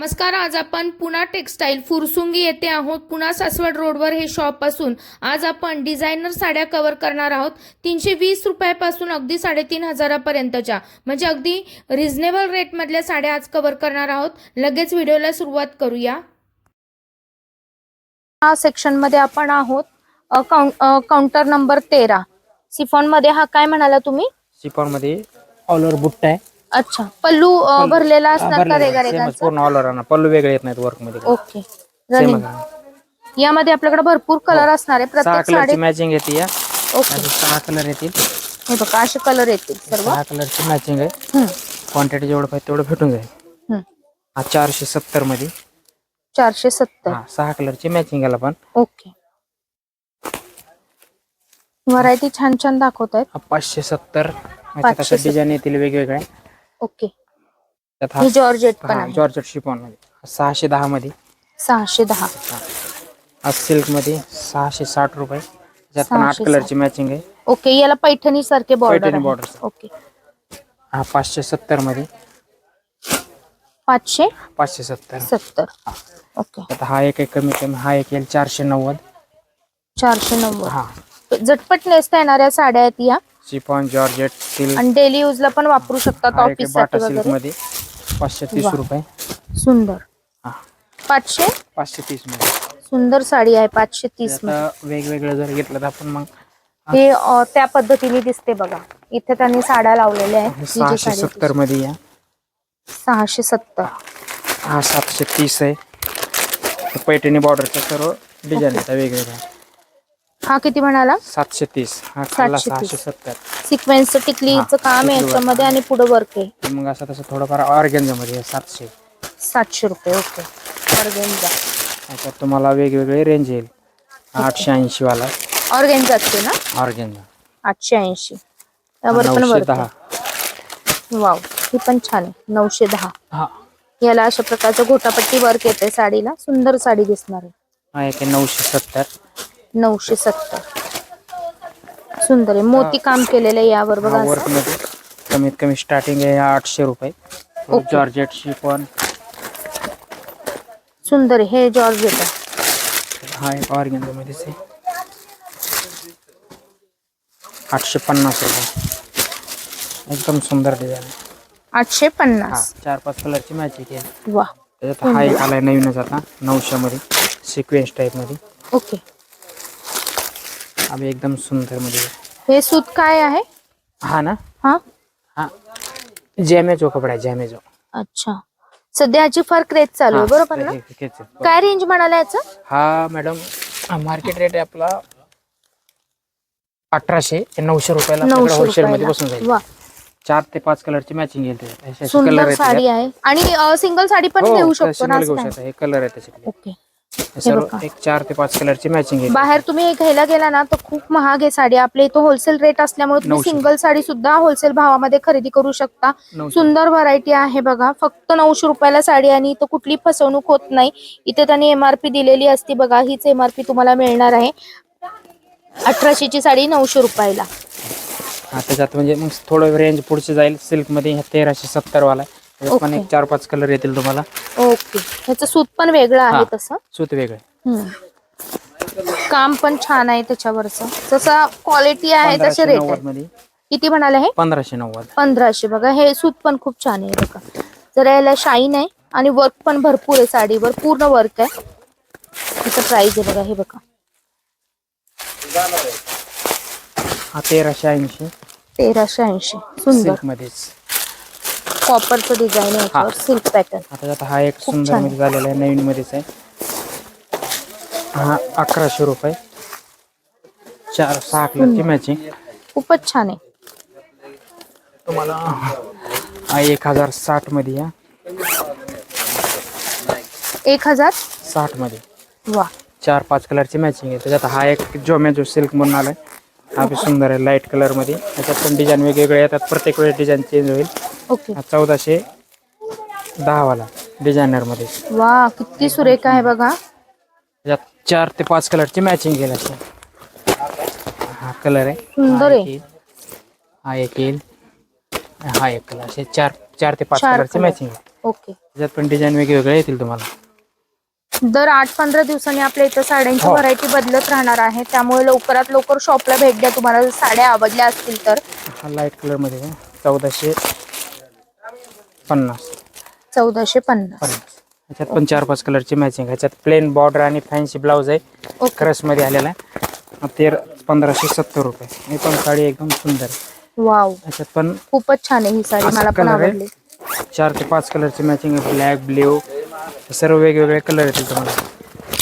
नमस्कार आज आपण पुणा टेक्सटाईल फुरसुंगी येथे आहोत. पुणा सासवड रोडवर हे शॉप असून आज आपण डिझायनर साड्या कव्हर करणार आहोत. तीनशे वीस रुपयापासून अगदी साडेतीन हजारापर्यंतच्या म्हणजे अगदी रिझनेबल रेटमधल्या साड्या आज कव्हर करणार आहोत. लगेच व्हिडिओला सुरुवात करूया. हा सेक्शनमध्ये आपण आहोत. काउंटर नंबर तेरा. सिफॉनमध्ये हा काय म्हणाला तुम्ही? शिफॉन ऑल ओव्हर बुट्टा आहे. अच्छा पल्लू अ, भरलेला असणार का रेगा सेमच रेगांचा पूर्ण ऑल ओव्हर पल्लू वेगळे येत नाहीत वर्क मध्ये. ओके. रनिंग यामध्ये आपल्याकडे भरपूर कलर असणार आहे. सहा प्रत्येक कलरची साडी मॅचिंग येते या. ओके. असे सहा कलर येतील. हे बघा असे कलर येतील सर्व. सहा कलरची मॅचिंग आहे. हम्म, क्वांटिटी जेवढं पाहिजे तेवढं भेटून जाईल. हम्म. हा चारशे सत्तर मध्ये. चारशे सत्तर. हा सहा कलरची मॅचिंग याला पण. ओके. व्हरायटी छान छान दाखवत आहेत हा पाचशे सत्तर. पाचशे डिझाईन येतील वेगवेगळ्या ओके. त्यात ही जॉर्जेट पण हा आहे. जॉर्जट शिफॉन मध्ये सहाशे दहा मध्ये. सहाशे दहा. हा सिल्क मध्ये सहाशे साठ रुपये. पण आठ सहाशे कलरची मॅचिंग आहे. ओके याला पैठणी सारखे बॉर्डर पैठणी border. ओके. हा पाचशे सत्तर मध्ये. पाचशे? पाचशे सत्तर. सत्तर. ओके. हा एक एक कमी कमी हा एक येईल चारशे नव्वद. चारशे नव्वद. हा. झटपट नेसता येणाऱ्या साड्या आहेत या. शिफॉन जॉर्जेट सिल्क आणि डेली यूजला पण वापरू शकतात हा एक ऑफिस बाटा साठी सिल्क वगैरे? मध्ये. पाचशे तीस वा. रुपये. सुंदर. हा. पाचशे? पाचशे तीसमध्ये. सुंदर साडी आहे पाचशे तीसमध्ये आता वेगवेगळं जर घेतलं तर आपण मग हे. अ, त्या पद्धतीने दिसते बघा. इथे त्यांनी साड्या लावलेल्या आहेत. ही जी सहाशे साडी आहे सत्तरमध्ये या. सहाशे सत्तर. हा सातशे तीस आहे. हे पैठणी बॉर्डरच्या सर्व डिझाईन आहेत वेगवेगळ्या. हा किती म्हणाला? सातशे तीस. हा खाल्ला सातशे सहाशे तीस. सत्तर सिक्वेन्सचं टिकलीचं काम आहे याच्यामध्ये आणि पुढे वर्क आहे. मग असं तसं थोडंफार ऑर्गेन्झा मध्ये आहे, सातशे. सातशे रुपये ओके ऑर्गेन्झा त्याच्यात तुम्हाला वेगवेगळे रेंज येईल. आठशे ऐंशी वाला. ऑर्गेन्झा असते ना? ऑर्गेन्झा आठशे ऐंशी. यावर पण नऊशे वर्क दहा वाव ही पण छान आहे. नऊशे दहा. हा. याला अशा प्रकारचं गोटापट्टी वर्क येते साडीला. सुंदर साडी दिसणार आहे. हा एक आहे नऊशे सत्तर. नऊशे सत्तर. सुंदर आहे. मोती काम केलेलं आहे यावर बघा हा असं. वर्क मध्ये कमीत कमी स्टार्टिंग आहे आठशे रुपये. जॉर्जेट शिफॉन सुंदर आहे. हे जॉर्ज आहे. हा एक ऑर्गेन्झा मध्येच आहे आठशे पन्नास रुपये. एकदम सुंदर डिझाईन आहे आठशे हा पन्नास चार पाच कलरची मॅचिंग आहे वा त्याच्यात हा एक आलाय नवीनच आता. नऊशे मध्ये सिक्वेन्स टाईप मध्ये. ओके. आम्ही एकदम सुंदरमध्ये हे सूत काय आहे? हा ना? हा? हा. जॅमेजो कपडा आहे जॅमेजो अच्छा. सध्या ह्याची फार क्रेज चालू आहे बरोबर ना? काय रेंज म्हणाला याचं? हा मॅडम मार्केट रेट आहे आपला अठराशे ते नऊशे रुपयाला होलसेल मध्ये बसून जाईल. वा. चार ते पाच कलरची मॅचिंग येईल त्याच्यात. असे- असे सुंदर कलर आहेत साडी आहे. आणि सिंगल साडी पण हो, घेऊ शकतो ना असं. हे कलर आहे त्याच्यातले ओके. सर्व बघा. एक चार ते पाच कलरची मॅचिंग बाहेर तुम्ही घ्यायला गेला ना तर खूप महाग आहे साडी. आपल्या इथं होलसेल रेट असल्यामुळे तुम्ही नऊशे. सिंगल साडी सुद्धा होलसेल भावामध्ये खरेदी करू शकता. नऊशे. सुंदर व्हरायटी आहे बघा. फक्त नऊशे रुपयाला साडी आणि इथं कुठली फसवणूक होत नाही. इथे त्यांनी एमआरपी दिलेली असती बघा. हीच एमआरपी तुम्हाला मिळणार आहे. अठराशेची साडी नऊशे रुपयाला. हा त्याच्यात म्हणजे मग थोडं रेंज पुढचे जाईल. सिल्कमध्ये ह्या तेराशे सत्तर वाला आहे. पण. एक चार पाच कलर येतील तुम्हाला. ओके ह्याचं सूत पण वेगळं आहे हा. तसं? सूत वेगळे हम्म. काम पण छान आहे त्याच्यावरचं. जसं क्वालिटी आहे तसे पंधराशे रेट नव्वद आहे. मध्ये किती म्हणाले हे? पंधराशे नव्वद. पंधराशे. बघा हे सूत पण खूप छान आहे बघा. जरा याला शाईन आहे आणि वर्क पण भरपूर आहे साडीवर. पूर्ण वर्क आहे. त्याचं प्राइस आहे बघा हे बघा. हा तेराशे ऐंशी. तेराशे ऐंशी. सुंदर. सिल्क मध्येच कॉपरचं डिझाईन आहे सिल्क पॅटर्न आता त्यात हा एक खूप सुंदर छान. मध्ये झालेला आहे नवीन मध्येच आहे. हा अकराशे रुपये. चार सहा कलरची मॅचिंग खूपच छान आहे. तुम्हाला हा एक हजार साठमध्ये या. एक हजार? साठमध्ये. वा. चार पाच कलरची मॅचिंग आहे. त्याच्यात हा एक जोमॅजो सिल्क म्हणून आलाय. हा बी सुंदर आहे लाइट कलरमध्ये. त्याच्यात पण डिझाईन वेगवेगळे येतात. प्रत्येक वेळेस डिझाईन चेंज होईल. ओके. हा चौदाशे दहा वाला डिझायनरमध्ये वा किती सुरेख आहे बघा. त्याच्यात चार ते पाच कलरची मॅचिंग केली असे हा कलर आहे. सुंदर हा आहे. एक येईल. हा एक येईल. हा एक कलर. असे चार चार ते पाच चार कलरची color. मॅचिंग आहे. ओके. त्याच्यात पण डिझाईन वेगवेगळे येतील तुम्हाला. दर आठ पंधरा दिवसांनी आपल्या इथं साड्यांची हो. व्हरायटी बदलत राहणार आहे. त्यामुळे लवकरात लवकर शॉपला भेट द्या तुम्हाला. जर साड्या आवडल्या असतील तर. हा लाइट कलरमध्ये चौदाशे पन्नास. चौदाशे पन्नास. पन्नास. ह्याच्यात पण चार पाच कलरची मॅचिंग ह्याच्यात प्लेन बॉर्डर आणि फॅन्सी ब्लाऊज आहे. ओके. क्रसमध्ये आलेला आहे. तेर पंधराशे सत्तर रुपये. ही पण साडी एकदम सुंदर आहे. वाव. ह्याच्यात पण खूपच छान आहे ही साडी. मला पण आहे. आवडली. चार ते पाच कलरची मॅचिंग आहे. ब्लॅक ब्ल्यू सर्व वेगवेगळे कलर येतील तुम्हाला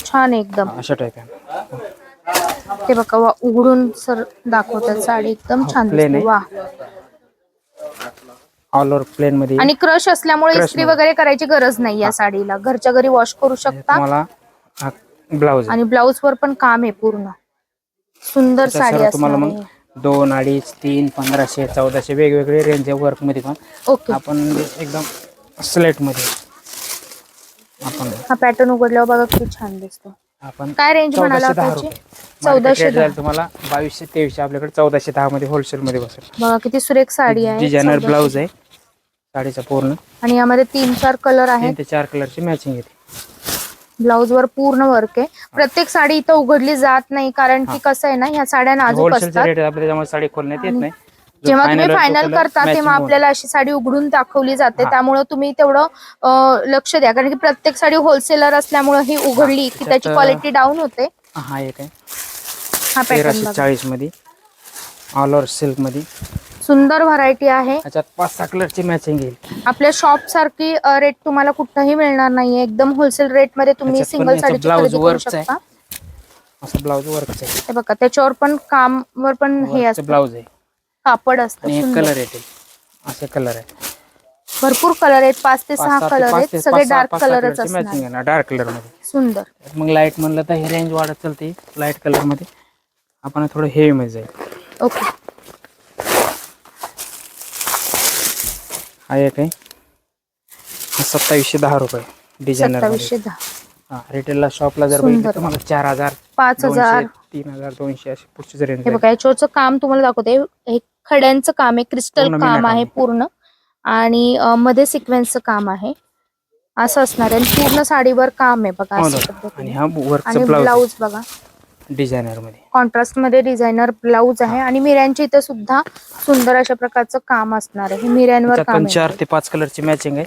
छान आहे एकदम. अशा टाईप आहे. ते बघा वा उघडून सर दाखवतात साडी. एकदम हो, छान plain दिसते. आहे. वा. ऑल ओव्हर प्लेन मध्ये. आणि क्रश असल्यामुळे Crush इस्त्री मध्ये. वगैरे करायची गरज नाही या साडीला. घरच्या घरी वॉश करू शकता. तुम्हाला हा ब्लाऊज आणि ब्लाऊज वर पण काम आहे पूर्ण. सुंदर साडी तुम्हाला असणार मग. दोन अडीच तीन पंधराशे चौदाशे वेगवेगळे रेंज आहे वर्कमध्ये पण. ओके. आपण एकदम स्लेटमध्ये. आपण हा पॅटर्न उघडल्यावर बघा किती छान दिसतो. आपण काय रेंज म्हणाला त्याची रुपये. चौदाशे दहा. जाईल तुम्हाला बावीसशे तेवीसशे आपल्याकडे चौदाशे दहा मध्ये होलसेल मध्ये बसेल. बघा किती सुरेख साडी आहे डिझायनर. ब्लाऊज आहे. साडीचा पूर्ण. आणि यामध्ये तीन चार कलर तीन आहेत ते चार कलरची मॅचिंग येते. ब्लाऊज वर पूर्ण वर्क आहे. प्रत्येक साडी इथं उघडली जात नाही कारण की कसं आहे ना ह्या साड्या नाजूक होलसेलचा असतात. रेट आपल्या त्याच्यामुळे साडी खोलण्यात येत नाही. जो जेव्हा तुम्ही final आहे तो फायनल color करता matching तेव्हा. आपल्याला अशी साडी उघडून दाखवली जाते. हा. त्यामुळे तुम्ही तेवढं अं, लक्ष द्या. कारण की प्रत्येक साडी होलसेलर असल्यामुळे ही उघडली की त्याची त्याच्यात, क्वालिटी डाऊन होते. हा एक आहे. हा तेराशे चाळीसमध्ये. ऑल ओव्हर सिल्कमध्ये. सुंदर व्हरायटी आहे. त्याच्यात पाच सहा कलरची मॅचिंग येईल. आपल्या शॉप सारखी रेट तुम्हाला कुठंही मिळणार नाहीये. एकदम होलसेल रेटमध्ये तुम्ही त्याच्यात पण सिंगल याचं साडीची blouse खरेदी करू workच आहे. शकता. असं ब्लाऊज वर्कच आहे. हे बघा त्याच्यावर पण काम वर पण हे असतं. ब्लाऊज आहे. कापड असतं आणि एक सुंदर. कलर येते असे कलर आहे. भरपूर कलर आहेत. पाच ते सहा कलर आहेत. सगळे डार्क कलरच असणार. डार्क कलरमध्ये. सुंदर. मग लाइट म्हणलं तर हे रेंज वाढत चालते. लाइट कलरमध्ये. आपण थोडं हेवी मध्ये जाईल. ओके हा एक आहे. सत्तावीसशे दहा रुपये डिझायनर सत्तावीसशे दहा. हा रिटेलला शॉपला जर सुंदर. बघितलं तुम्हाला चार हजार पाच हजार. तीन हजार दोनशे असे पुढचे रेंज हे बघा याच्यावरचं काम तुम्हाला दाखवते. हे खड्यांचं काम आहे क्रिस्टल पूर्ण मीना काम आहे काम. पूर्ण. आणि अं, मध्ये सिक्वेन्सचं काम आहे. असं असणार आहे. आणि पूर्ण साडीवर काम आहे बघा अशा आणि पद्धतीने. हा आणि ब्लाऊज ब्लाऊज बघा. डिझायनरमध्ये कॉन्ट्रास्टमध्ये डिझायनर ब्लाऊज आहे आणि मिऱ्यांच्या इथं सुद्धा सुंदर अशा प्रकारचं काम असणार आहे. हे मिऱ्यांवर त्याच्यात काम पण चार ते पाच कलरची मॅचिंग आहे.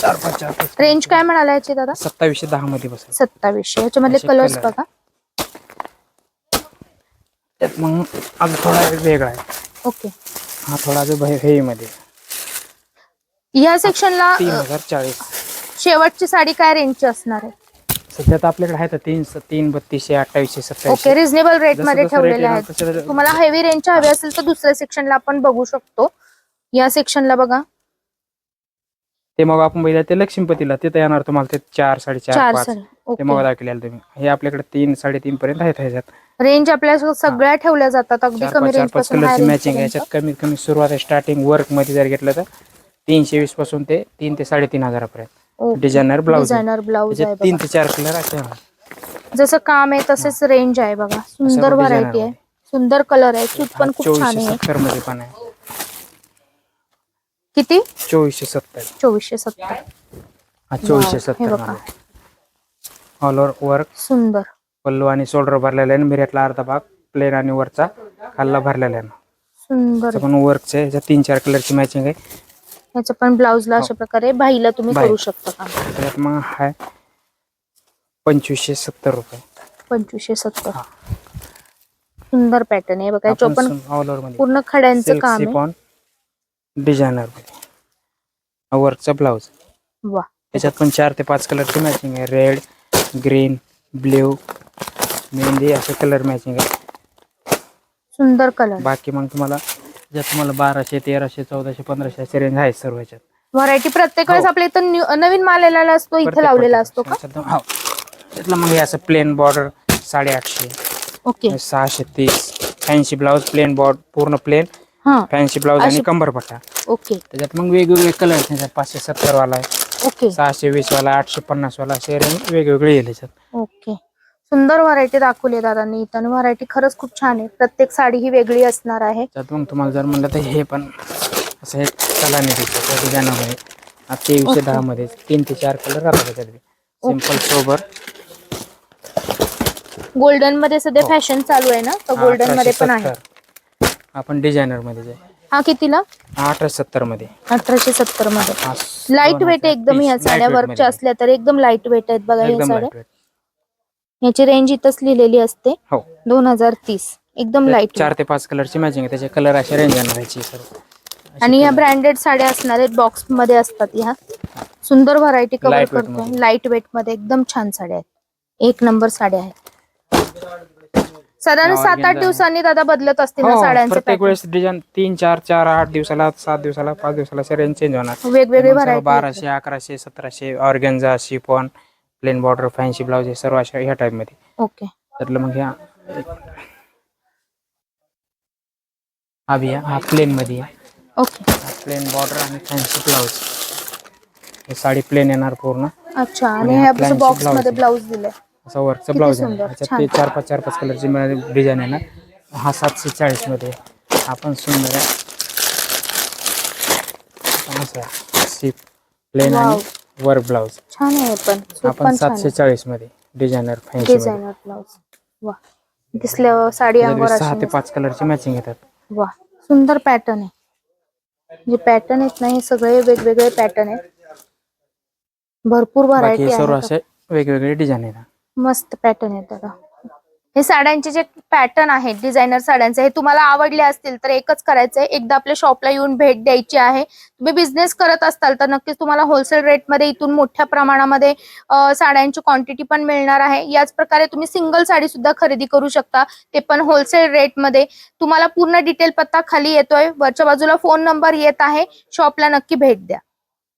चार पाच चार पाच. रेंज काय म्हणाला याची दादा? सत्तावीसशे दहा मध्ये बसेल. सत्तावीसशे. याच्यामधले असे कलर्स. बघा. त्यात मग अजून थोडा वेगळा आहे. ओके. हा थोडा हेवी मध्ये. या सेक्शनला तीन हजार चाळीस. शेवटची साडी काय रेंजची असणार आहे? सध्या तर आपल्याकडे आहे तर तीन तीन बत्तीसशे अठ्ठावीसशे ओके सत्तावीसशे रिझनेबल रेट जसं मध्ये जसं rate ठेवलेले येणार आहेत. तसं तसं- तुम्हाला हेवी रेंजच्या हवे असेल तर दुसऱ्या सेक्शनला आपण बघू शकतो. या सेक्शनला बघा. ते मग आपण बघितलं ते लक्ष्मीपतीला तिथं येणार तुम्हाला ते चार साडेचार चार पाच. साडी ते मग ओके दाखवलेलं तुम्ही. हे आपल्याकडे तीन साडेतीन पर्यंत आहेत ह्याच्यात. रेंज आपल्या सगळ्या ठेवल्या जातात. अगदी चार कमी पाच चार रेंज पाच पासून high कलरची range मॅचिंग पर्यंत. याच्यात कमीत कमी सुरुवात स्टार्टिंग वर्कमध्ये जर घेतलं तर तीनशे वीसपासून ते तीन ते साडेतीन हजारापर्यंत. डिझायनर ब्लाऊज डिझायनर ब्लाऊज आहे तीन. ते चार कलर असे आहे. जसं काम आहे तसेच रेंज आहे बघा. सुंदर व्हरायटी आहे. सुंदर कलर आहे. हा पण खूप छान आहे. सत्तरमध्ये पण आहे. किती? चोवीसशे सत्तर. चोवीसशे सत्तर. हा चोवीसशे सत्तर ऑल ओव्हर वर्क सुंदर. पल्लू आणि शोल्डर भरलेला आहे मिऱ्यातला अर्धा भाग प्लेन आणि वरचा खाल्ला भरलेला आहे. सुंदर. पण वर्कचं तीन चार कलरची मॅचिंग आहे. याचं पण ब्लाऊजला अशा प्रकारे बाईला तुम्ही बाही. करू शकता त्याच्यात मग आहे पंचवीसशे सत्तर रुपये. पंचवीसशे सत्तर. सुंदर पॅटर्न आहे. बघा मध्ये. पूर्ण खड्यांचं काम आहे. डिझायनरमध्ये. वर्कचा ब्लाऊज. वा. त्याच्यात पण चार ते पाच कलरची मॅचिंग आहे. रेड ग्रीन ब्ल्यू मेहंदी असे कलर मॅचिंग आहे. सुंदर कलर बाकी मग तुम्हाला ज्यात तुम्हाला बाराशे तेराशे चौदाशे पंधराशे असे रेंज आहेत सर्व ह्याच्यात व्हरायटी प्रत्येक वेळेस हो. आपल्या इथं न्यू- नवीन माल आलेला असतो इथे प्रत्येक लावलेला असतो का हो त्यातलं मग हे असं प्लेन बॉर्डर साडेआठशे ओके सहाशे तीस फॅन्सी ब्लाऊज प्लेन बॉर्ड पूर्ण प्लेन हा फॅन्सी ब्लाऊज आणि अशी- कंबरपट्टा ओके त्याच्यात मग वेगवेगळे कलर त्याच्यात पाचशे सत्तर वाला आहे ओके सहाशे वीस वाला आठशे पन्नास वाला असे रेंज वेगवेगळे येईल ओके सुंदर व्हरायटी दाखवली दादांनी. इथं. आणि व्हरायटी खरंच खूप छान आहे. प्रत्येक साडी ही वेगळी असणार आहे. त्यात मग तुम्हाला जर म्हणलं तर हे पण असं एक आहे हा तेवीसशे दहा मध्ये तीन ते चार कलर राहतात त्याच्यात सिंपल सोबर गोल्डनमध्ये सध्या फॅशन चालू आहे ना? तर गोल्डनमध्ये पण आहे. आपण डिझायनरमध्ये हा कितीला? हा अठराशे सत्तरमध्ये अठराशे सत्तरमध्ये हा लाइट वेट एकदम. ह्या साड्या. वर्कच्या. असल्या तर एकदम लाइट वेट आहेत बघा ह्या एकदम साड्या. याची रेंज इथंच लिहिलेली असते. हो. दोन हजार तीस. एकदम लाइट चार ते पाच कलरची मॅचिंग आहे. त्याचे कलर असे रेंज येणार याची सर्व आणि ह्या ब्रँडेड साड्या असणार आहेत. बॉक्समध्ये असतात ह्या. सुंदर व्हरायटी कव्हर Light weight करतो मध्ये. लाइट वेटमध्ये एकदम छान साड्या आहेत. एक नंबर साड्या आहेत. साधारण या सात आठ दिवसांनी दादा बदलत असतील ना हो साड्यांचे प्रत्येक pattern? वेळेस डिझाईन तीन चार चार आठ दिवसाला सात दिवसाला पाच दिवसाला असे रेंज चेंज होणार. वेगवेगळे मग सर्व व्हरायटी बाराशे अकराशे सतराशे organza chiffon plain border fancy blouse हे सर्व अशा ह्या टाइप मध्ये. ओके त्यातलं मग ह्या हा बी हा प्लेन मध्ये ओके प्लेन बॉर्डर आणि फॅन्सी ब्लाउज हे साडी प्लेन येणार पूर्ण. अच्छा आणि हा बॉक्स मध्ये असं ब्लाउज आहे. ह्याच्यात ते चार पाच चार पाच कलरची डिझाईन येणार हा सातशे चाळीस मध्ये हा पण सुंदर आहे. सिप प्लेन आणि वर ब्लाउज. छान आहे पण सूट आपण पण छान सातशे चाळीसमध्ये डिझायनर फॅन्सी मध्ये. डिझायनर ब्लाऊज वा. दिसल्यावर साडी अंगावर सहा ते. पाच कलरची मॅचिंग येतात. वा. सुंदर पॅटर्न आहे. जे पॅटर्न आहेत ना हे सगळे वेगवेगळे पॅटर्न आहेत. भरपूर बाकी व्हरायटी हे सर्व आहे. असे वेगवेगळे डिझाईन येतात. मस्त पॅटर्न आहेत दादा हे साड्यांचे जे पॅटर्न आहेत डिझायनर साड्यांचे हे तुम्हाला आवडले असतील तर एकच करायचंय. एकदा आपल्या शॉपला येऊन भेट द्यायची आहे. तुम्ही बिझनेस करत असाल तर नक्कीच तुम्हाला होलसेल रेटमध्ये इथून मोठ्या प्रमाणामध्ये साड्यांची क्वांटिटी पण मिळणार आहे. याच प्रकारे तुम्ही सिंगल साडी सुद्धा खरेदी करू शकता. ते पण होलसेल रेटमध्ये तुम्हाला पूर्ण डिटेल पत्ता खाली येतोय. वरच्या बाजूला फोन नंबर येत आहे. शॉपला नक्की भेट द्या.